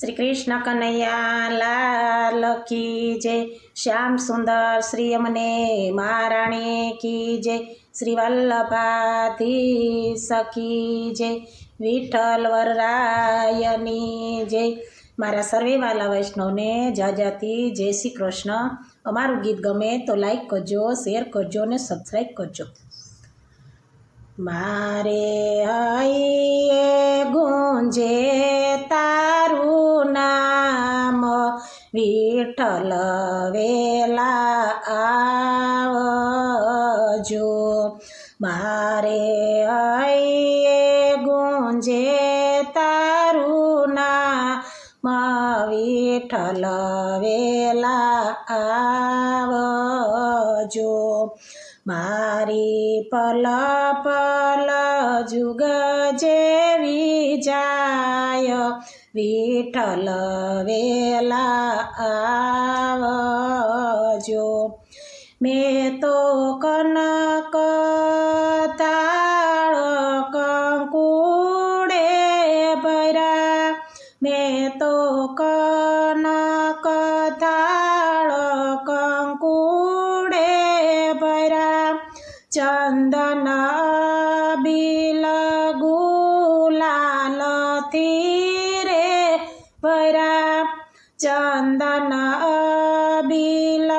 શ્રી કૃષ્ણ કનૈયા લાલ કી જય. શ્યામ સુંદર શ્રી અમને મહારાણી કી જય. શ્રી વલ્લભાધી સખી જય. વિઠ્ઠલ વરરાયની જય. મારા સર્વે વાલા વૈષ્ણવને જાજાતી જય શ્રી કૃષ્ણ. અમારું ગીત ગમે તો લાઈક કરજો શેર કરજો અને સબસ્ક્રાઈબ કરજો. મારે હૈયે ગુંજે તારું નામ, વિઠ્ઠલ વેલા આવજો. મારે હૈયે ગુંજે તારું નામ, વિઠ્ઠલ વેલા આવજો. મારી પલ પલ જુગ જેવી જાય વિઠલ વેલા આવજો મેં તો ભર્યા ચંદન બિલ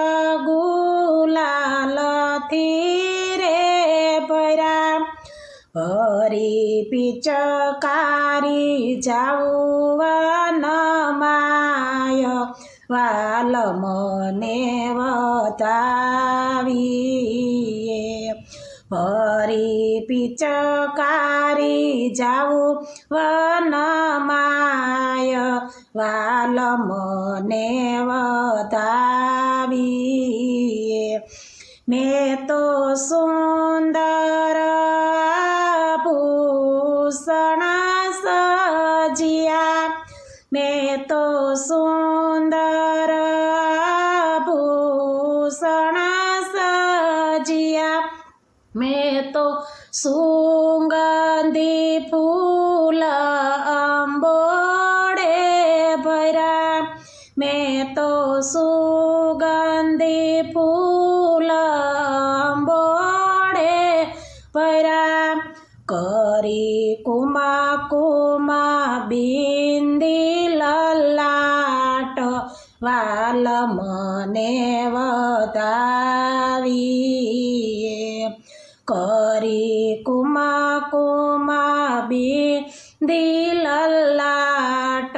ગુલાલથી રે ભર્યા હરી પિચકારી જાવું માય વાલ મને વતાવીએ. હરી પિચકારી જાવું વનમાય વાલ મને વધાવીએ. મેં તો સુંદર ભૂષણ સજિયા. મેં તો સુંદર ભર્યા કરી કુમા કુમા બિંદી લલાટ, વાલ મને વતાવીએ કરી કુમા કુમા બિંદી લલાટ,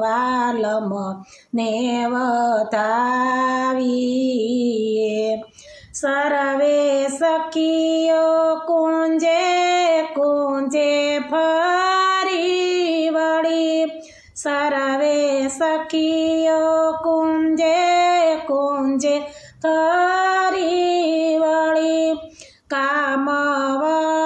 વાલ મને વતાવીએ સર્વે સખીઓ કુંજે કુંજે ફરી વળી. સર્વે સખીઓ કુંજે કુંજે ફરી વળી. કામવન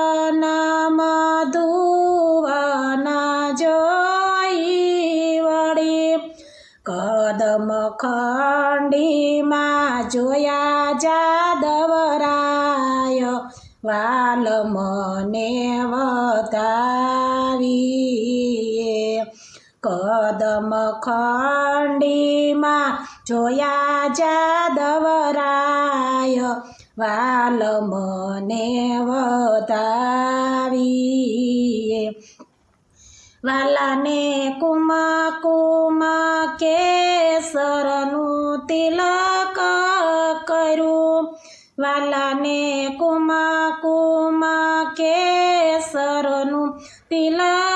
ખંડીમાં જોયા જાદવરાય, વાલ મને વતાવીએ વાલાને કુમા કુમા કેસરનું તિલક કર્યું. વાલાને કુમા કુમા કેસરનું તિલક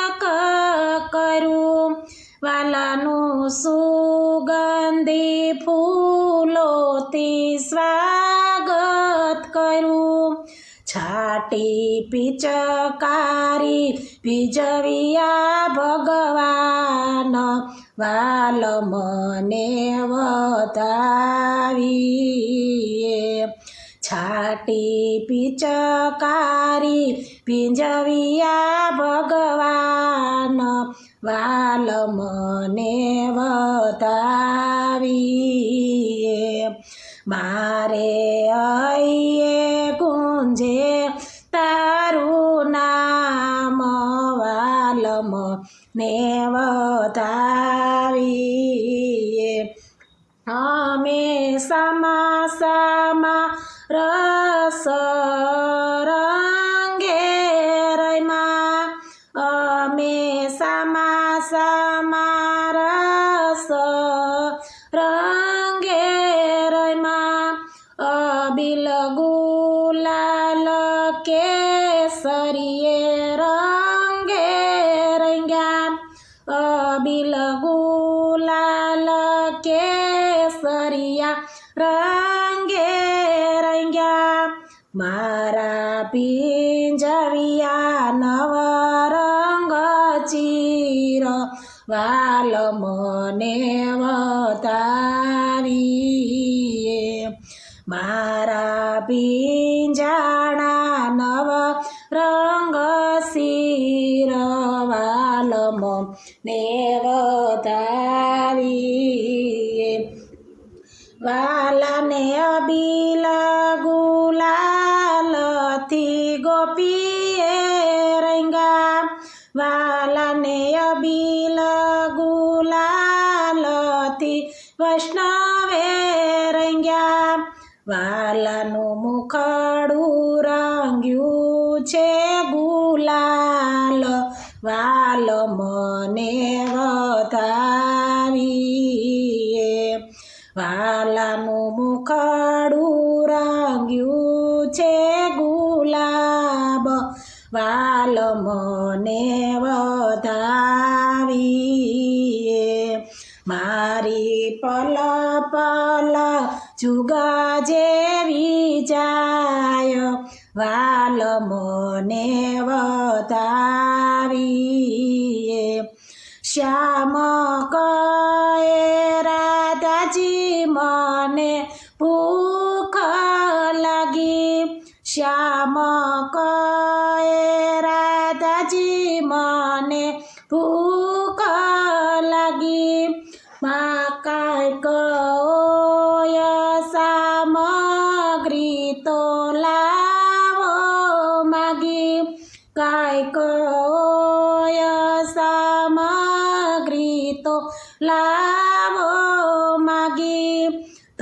છાટી ભીજવિયા ભગવાન વાલ મને વતાવીએ. છાટી પિચકારી પિંજવિયા ભગવાન વાલ મને વતાવીએ. મારે નેવતાવીએ અમે સમાસામાં રસ રંગે રમા અમે સમાસામાં રસ રંગ પિંજવિયા નવ રંગ ચીર વાલ મને વતાવીએ મારા પિંજાણા નવ રંગ શિરવાલમ ને વતાવીએ વાલાને અબીલ ગુલાલ વાલ મને વતાવીએ વાલાનું મુખાડું રંગ્યું છે ગુલાબ વાલ મને વધાવીએ. મારી પલ પલ જુગા જેવી જાય વાલ મને વધાવીએ શ્યામ કહે રાધાજી મને ભૂખ લાગી. શ્યામ કહે રાધાજી મને ભૂખ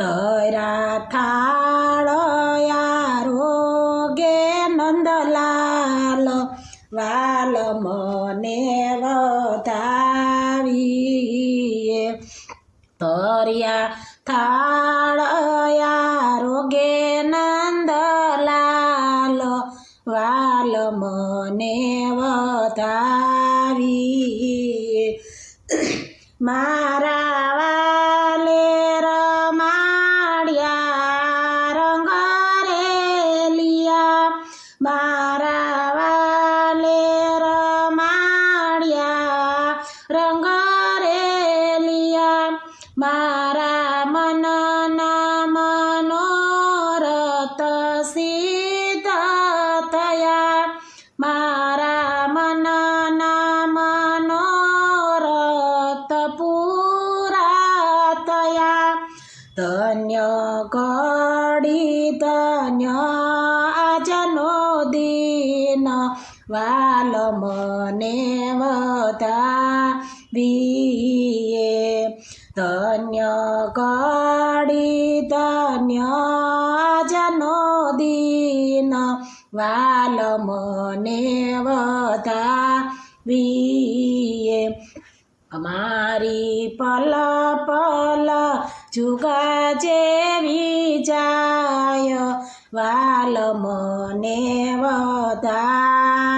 તરા થાળયા ગે નંદલાલ વાલ મને વધાવીએ. તરિયા થાળયા રોગે નંદલાલ વાલ મને વધાવીએ. મારા મને વધાવીએ ધન્ય ઘડી ધન્ય આજનો દિન વાલ મને વધાવીએ અમારી પલ પલ જુગા જેવી જાય વાલ મને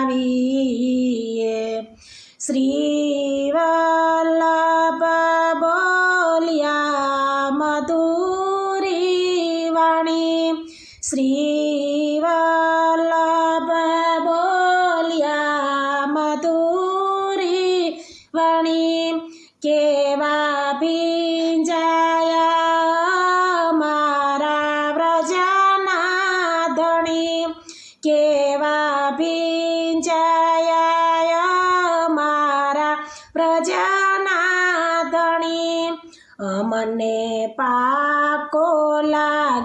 વધાવીએ શ્રી બોલ્યા મધુરી વાણી શ્રી બોલ્યા મધુરી વાણી કેવા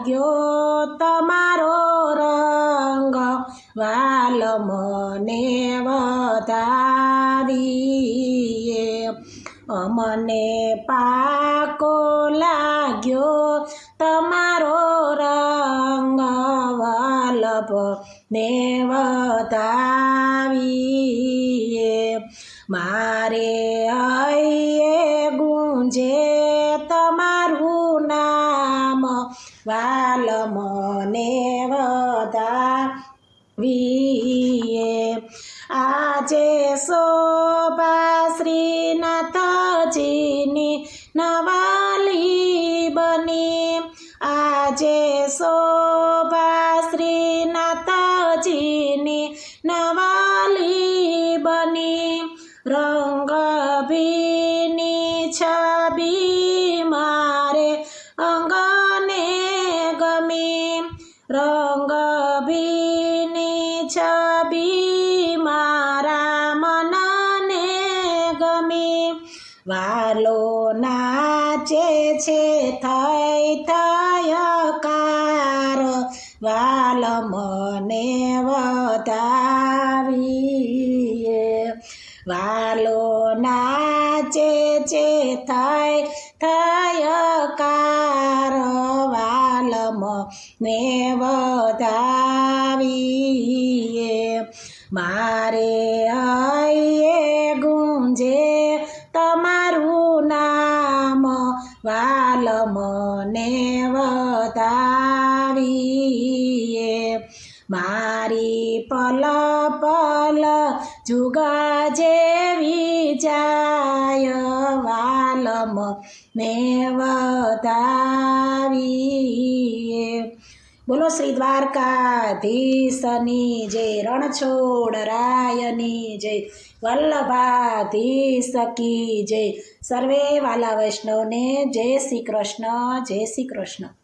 લાગ્યો તમારો રંગ વાલ મને વધારીએ અમને પાકો લાગ્યો તમારો રંગ વલ્લભ ને વધાવીએ. મારે આજે શોભા શ્રીનાથજીની નવાલી બની. રંગ ભીની છબી મારે અંગને ગમી. રંગ ભીની છબી મારા મનને ગમી. વાલો નાચે છે, થઈ થયકાર વાલ મને વધાવીએ વાલો નાચે છે થાય થાય કાર વાલ મને વધાવીએ મારે જુગા જેવી જાય વાલમ ને વધાવીએ બોલો શ્રી દ્વારકાધીશની જય રણછોડ રાયની જય વલ્લભાધીશ કી જય સર્વે વાલા વૈષ્ણવને જય શ્રી કૃષ્ણ જય શ્રી કૃષ્ણ